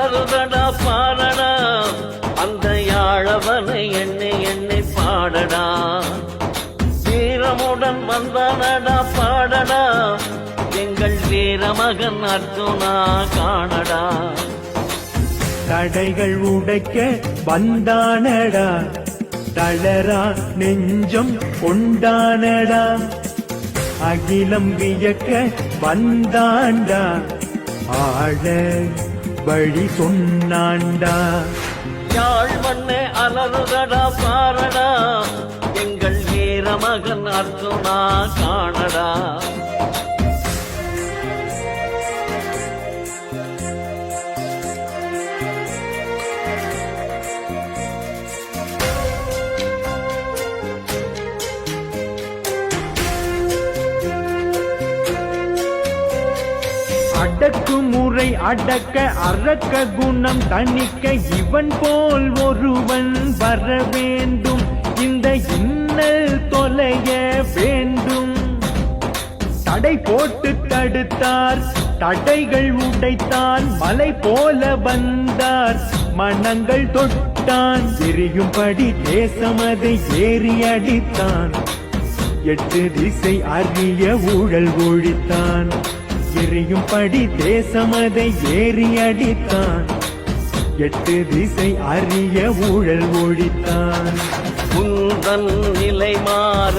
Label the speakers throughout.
Speaker 1: அலறுதடா பாடடா. அந்த யாழவனை எண்ணி எண்ணி பாடடா. வீரமுடன் வந்தானடா பாடடா. எங்கள் வீரமகன் அர்ஜுனா காணடா.
Speaker 2: தடைகள் உடைக்க வந்தானடா. தளரா நெஞ்சம் கொண்டானடா. அகிலம் வியக்க வந்தாண்டா. ஆழ வழி சொன்னாண்டா.
Speaker 1: யாழ் மண்ண அலறுதடா பாரடா. எங்கள் வீரமகன் அர்ஜுனா காணடா.
Speaker 2: அடக்கு முறை அடக்க அறக்க குணம் தணிக்க இவன் போல் ஒருவன் வர வேண்டும். இந்த இன்னல் தொலைய வேண்டும். தடை போட்டு தடுத்தார் தடைகள் உடைத்தான் மலை போல வந்தார். மனங்கள் தொட்டான் எரியும்படி தேசமதை ஏறி அடித்தான். எட்டு திசை அறிய ஊழல் ஒழித்தான். எரியும்படி தேசமதை ஏறி அடித்தான். எட்டு திசை அறிய ஊழல் ஒழித்தான்.
Speaker 1: உந்தன் நிலை மாற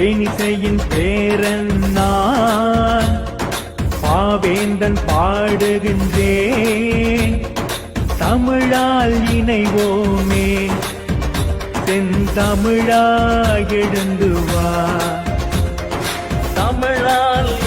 Speaker 2: தேனிசையின் பேரன் நான் பாவேந்தன் பாடுகின்றேன். தமிழால் இணைவோமே. செந்தமிழா எழுந்துவா. தமிழால்